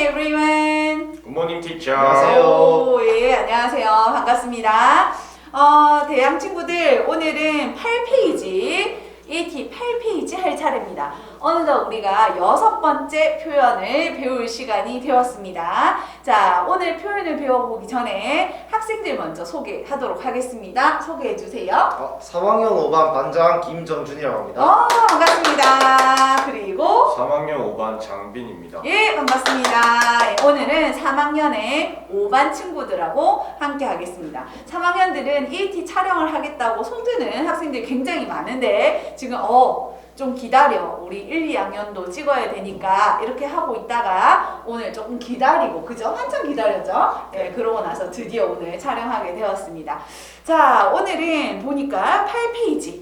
everyone. 굿모닝 티처. 안녕하세요. 오, 예, 안녕하세요. 반갑습니다. 어, 대양 친구들, 오늘은 8페이지, AT 8페이지 할 차례입니다. 어느덧 우리가 여섯 번째 표현을 배울 시간이 되었습니다. 자, 오늘 표현을 배워보기 전에 학생들 먼저 소개하도록 하겠습니다. 소개해 주세요. 어, 3학년 5반 반장 김정준이라고 합니다. 어, 반갑습니다. 그리고 3학년 5반 장빈입니다. 예, 반갑습니다. 예, 오늘은 3학년의 5반 친구들하고 함께 하겠습니다. 3학년들은 EAT 촬영을 하겠다고 손드는 학생들이 굉장히 많은데 지금 어, 좀 기다려. 우리 1, 2학년도 찍어야 되니까 이렇게 하고 있다가 오늘 조금 기다리고 그죠? 한참 기다렸죠? 예, 그러고 나서 드디어 오늘 촬영하게 되었습니다. 자, 오늘은 보니까 8페이지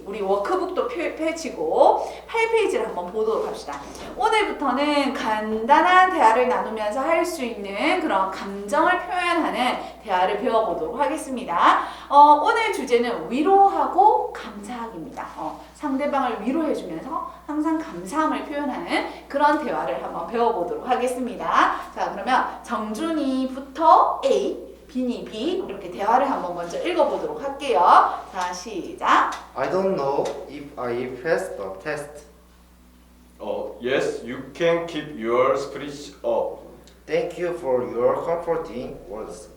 펼치고 8페이지를 한번 보도록 합시다. 오늘부터는 간단한 대화를 나누면서 할 수 있는 그런 감정을 표현하는 대화를 배워보도록 하겠습니다. 어, 오늘 주제는 위로하고 감사하기입니다. 어, 상대방을 위로해주면서 항상 감사함을 표현하는 그런 대화를 한번 배워보도록 하겠습니다. 자, 그러면 정준이부터 A, B니 B 이렇게 대화를 한번 먼저 읽어보도록 할게요. 자, 시작. I don't know if I passed the test. 어, yes, you can keep your spirits up. Thank you for your comforting words.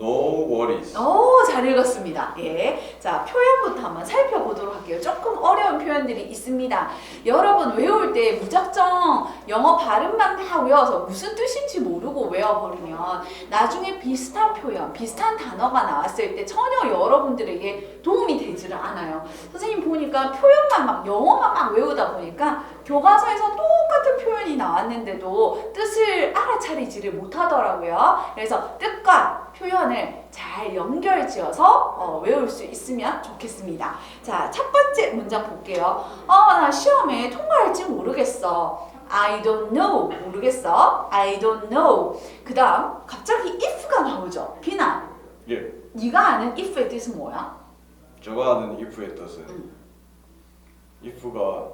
No worries. 오, 잘 읽었습니다. 예. 자, 표현부터 한번 살펴보도록 할게요. 조금 어려운 표현들이 있습니다. 여러분 외울 때 무작정 영어 발음만 다 외워서 무슨 뜻인지 모르고 외워버리면 나중에 비슷한 표현, 비슷한 단어가 나왔을 때 전혀 여러분들에게 도움이 되지를 않아요. 선생님 보니까 표현만 막 영어만 막 외우다 보니까 교과서에서 똑같은 표현이 나왔는데도 뜻을 알아차리지를 못하더라고요. 그래서 뜻과 표현을 잘 연결지어서 어, 외울 수 있으면 좋겠습니다. 자, 첫 번째 문장 볼게요. 어, 나 시험에 통과할지 모르겠어. I don't know. 모르겠어. I don't know. 그 다음, 갑자기 if가 나오죠. 비나, 예, 네가 아는 if의 뜻은 뭐야? 제가 아는 if의 뜻은 음. if가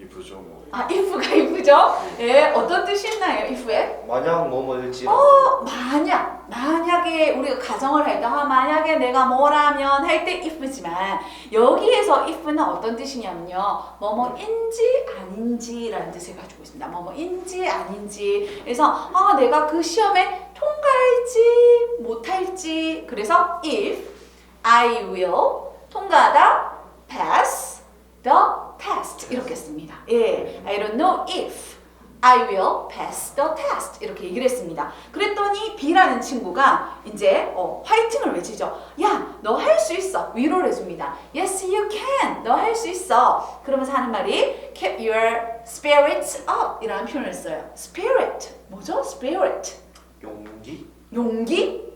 if죠 뭐. 아, if가 if죠? 예, 어떤 뜻이 있나요, if에? 만약 뭐뭐일지. 어, 만약, 만약에 우리가 가정을 할 때, 아, 만약에 내가 뭐라면 할 때 if지만, 여기에서 if는 어떤 뜻이냐면요, 뭐뭐인지 아닌지라는 뜻을 가지고 있습니다. 뭐뭐인지 아닌지. 그래서, 아, 내가 그 시험에 통과할지 못할지. 그래서 if I will 통과하다 pass the test 이렇게 씁니다. 예, I don't know if I will pass the test 이렇게 얘기를 했습니다. 그랬더니 B라는 친구가 이제 어, 화이팅을 외치죠. 야, 너 할 수 있어. 위로를 해줍니다. Yes, you can. 너 할 수 있어. 그러면서 하는 말이 keep your spirits up 이라는 표현을 써요. spirit 뭐죠? spirit 용기. 용기,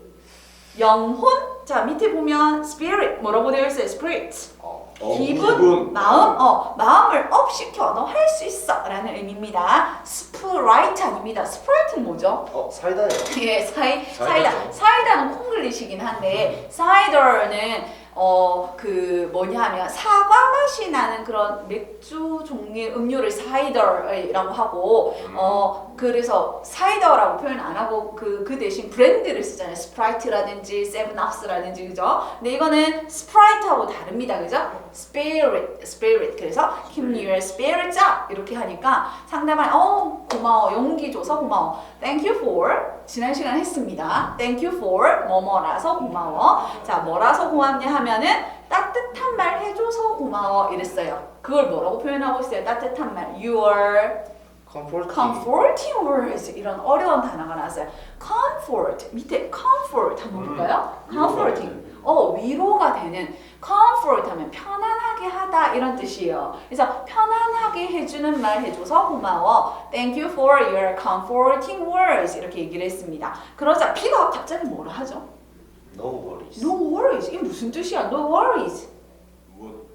영혼. 자 밑에 보면 spirit 뭐라고 되어 있어요? spirit. 어. 어, 기분, 마음, 어, 마음을 업 시켜. 너 할 수 있어. 라는 의미입니다. 스프라이트 아닙니다. 스프라이트는 뭐죠? 어 사이다예요. 예, 사이, 사이다. 사이다죠. 사이다는 콩글리시긴 한데, 사이더는 어, 그 뭐냐 하면 사과 맛이 나는 그런 맥주 종류의 음료를 사이더라고 하고, 어, 그래서 사이더라고 표현 안 하고 그, 그 대신 브랜드를 쓰잖아요. 스프라이트라든지 세븐업스라든지 그죠? 근데 이거는 스프라이트하고 다릅니다. 그죠? spirit, spirit. 그래서 keep your spirits up 이렇게 하니까 상대방이 어 고마워 용기 줘서 고마워. Thank you for 지난 시간 했습니다. Thank you for 뭐뭐라서 고마워. 자 뭐라서 고맙냐 하면은 따뜻한 말 해줘서 고마워 이랬어요. 그걸 뭐라고 표현하고 있어요? 따뜻한 말. Your comforting. comforting words 이런 어려운 단어가 나왔어요. comfort 밑에 comfort 한번 음, 볼까요? 위로가 comforting 어 위로가 되는 comfort 하면 편안하게 하다 이런 뜻이에요. 그래서 편안하게 해주는 말 해줘서 고마워. Thank you for your comforting words 이렇게 얘기를 했습니다. 그러자 B가 갑자기 뭐라 하죠? No worries. No worries 이게 무슨 뜻이야? No worries 뭐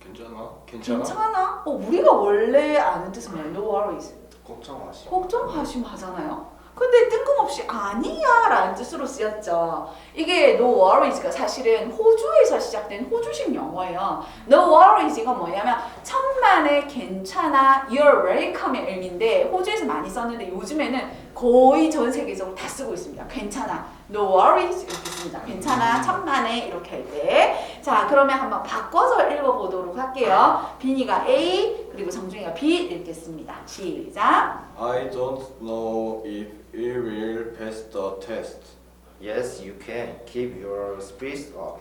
괜찮아? 괜찮아? 괜찮아? 어 우리가 원래 아는 뜻은 뭐야? No worries 걱정하시. 걱정하심 하잖아요. 근데 뜬금없이 아니야 라는 뜻으로 쓰였죠. 이게 no worries가 사실은 호주에서 시작된 호주식 영어예요. no worries가 뭐냐면 천만에 괜찮아, you're welcome의 의미인데 호주에서 많이 썼는데 요즘에는 거의 전 세계적으로 다 쓰고 있습니다. 괜찮아. No worries 이렇게 씁니다. 괜찮아. 천만에 이렇게 할 때. 자, 그러면 한번 바꿔서 읽어보도록 할게요. 비니가 A 그리고 정중이가 B 읽겠습니다. 시작. I don't know if it will pass the test. Yes, you can. Keep your spirits up.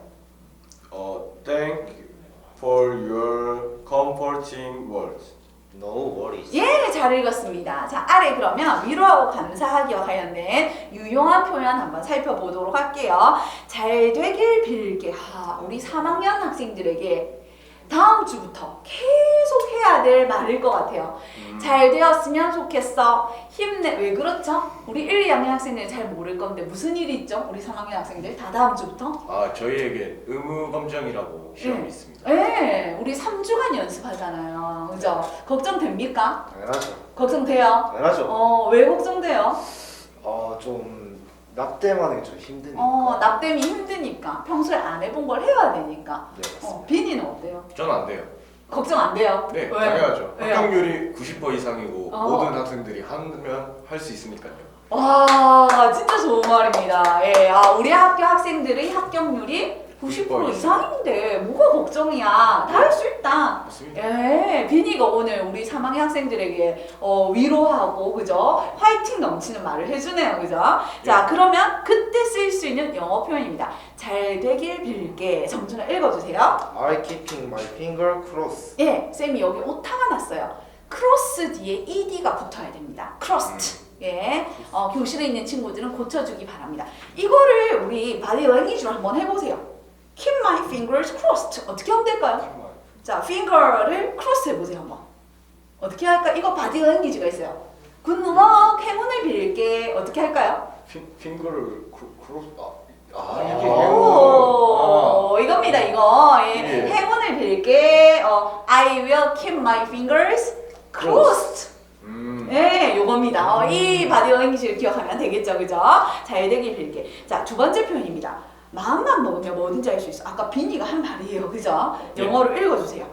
Uh, thank for your comforting words. No worries. 예, 잘 읽었습니다. 자, 아래 그러면 위로하고 감사하기와 관련된 유용한 표현 한번 살펴보도록 할게요. 잘 되길 빌게. 하, 우리 3학년 학생들에게 다음 주부터 계속 해야 될 말일 것 같아요. 잘 되었으면 좋겠어. 힘내. 왜 그렇죠? 우리 1, 2학년 학생들 잘 모를 건데 무슨 일이 있죠? 우리 3학년 학생들 다 다음 주부터? 아 저희에게 의무 검정이라고 시험이 네. 있습니다. 네, 우리 3주간 연습하잖아요. 그죠? 걱정됩니까? 당연하죠. 걱정돼요? 당연하죠. 어, 왜 걱정돼요? 어, 좀 납땜하는 게 좀 힘드니까. 어, 납땜이 힘드니까. 평소에 안 해본 걸 해야 되니까. 네, 맞습니다. 어, 비니는 어때요? 저는 안 돼요. 걱정 안 돼요? 네, 왜요? 당연하죠. 왜요? 합격률이 90% 이상이고 어. 모든 학생들이 하면 할 수 있으니까요. 와, 진짜 좋은 말입니다. 예, 아, 우리 학교 학생들의 합격률이 90% 90% 이상인데 뭐가 걱정이야? 다 할 수 있다. 맞습니다. 예, 비니가 오늘 우리 3학년 학생들에게 어, 위로하고 그죠? 화이팅 넘치는 말을 해주네요, 그죠? 자, 그러면 그때 쓸수 있는 영어 표현입니다. 잘 되길 빌게. 정준아 읽어주세요. I keeping my finger crossed. 예, 쌤이 여기 오타가 났어요. 크로스 뒤에 ed가 붙어야 됩니다. 크로스트. 예, 어, 교실에 있는 친구들은 고쳐주기 바랍니다. 이거를 우리 바디 랭귀지로 한번 해보세요. Keep my fingers crossed. 어떻게 하면 될까요? 자, finger를 크로스 해보세요 한번. 어떻게 할까? 이거 바디 랭귀지가 있어요. 굿럭 행운을 빌게. 어떻게 할까요? 핑, 핑거를 크, 크로스 아, 아 아. 이게 오, 이겁니다 이거. 예. 예. 행운을 빌게. 어, I will keep my fingers crossed. 음. 네, 요겁니다. 어, 이 바디 랭귀지를 기억하면 되겠죠, 그죠? 잘 되길 빌게. 자, 두 번째 표현입니다. 마음만 먹으면 뭐든지 할 수 있어. 아까 비니가 한 말이에요. 그죠? 예. 영어로 읽어주세요.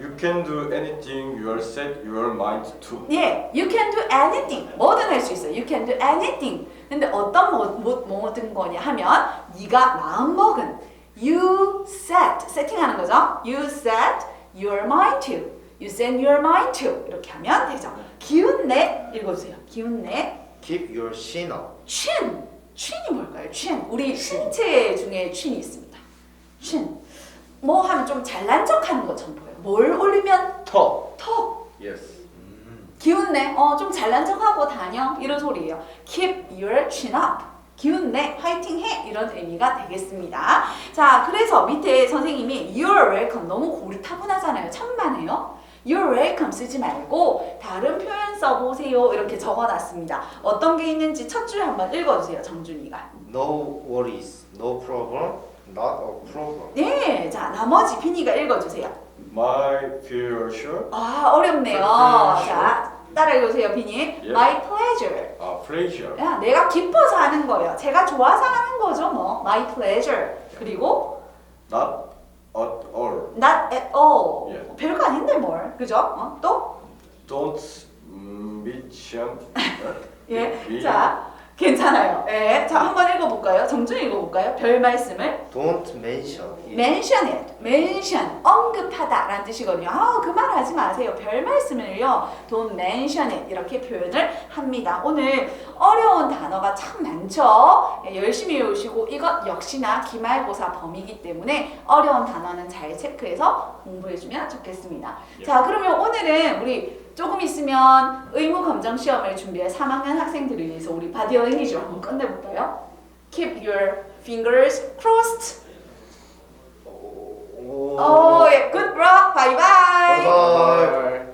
You can do anything you are set your mind to. 예, you can do anything. 뭐든 할 수 있어. You can do anything. 근데 어떤 뭐, 뭐, 뭐든 거냐 하면 네가 마음 먹은 you set 세팅하는 거죠. You set your mind to. You set your mind to 이렇게 하면 되죠. 기운 내 읽어주세요. 기운 내. Keep your chin up. chin 춘이 뭘까요? 춘. 우리 신체 중에 춘이 있습니다. 춘. 뭐 하면 좀 잘난 척 하는 것처럼 보여요. 뭘 올리면 턱. 턱. Yes. 기운내, 어, 좀 잘난 척하고 다녀 이런 소리예요. Keep your chin up. 기운내, 화이팅해 이런 의미가 되겠습니다. 자, 그래서 밑에 선생님이 You're welcome 너무 고리 타분하잖아요. 천만에요. You're welcome 쓰지 말고 다른 표현 써보세요 이렇게 적어놨습니다. 어떤 게 있는지 첫 줄 한번 읽어주세요, 정준이가. No worries. No problem. Not a problem. 네, 자 나머지 비니가 읽어주세요. My future. 아 어렵네요. 자 따라 읽어주세요, 비니. 예. My pleasure. 아 pleasure. 야, 내가 기뻐서 하는 거예요. 제가 좋아서 하는 거죠, 뭐. My pleasure. 그리고 Not at all. Not at all. 예. 별거 아닌데 뭘, 그죠? 어? 또 Don't mm, mention. 예, 위- 자 괜찮아요. 예, 자 한번 읽어볼까요? 정준 읽어볼까요? 별 말씀을 Don't mention it. mention it, mention 언급하다 라는 뜻이거든요. 아, 그 말 하지 마세요. 별 말씀을요. don't mention it 이렇게 표현을 합니다. 오늘 어려운 단어가 참 많죠. 예, 열심히 외우시고 이것 역시나 기말고사 범위이기 때문에 어려운 단어는 잘 체크해서 공부해주면 좋겠습니다. 예. 자, 그러면 오늘은 우리 조금 있으면 의무 검정 시험을 준비할 3학년 학생들을 위해서 우리 바디 랭귀지 한번 끝내볼까요? Keep your fingers crossed. 오, 오 예, good luck. Bye bye. 바이바이.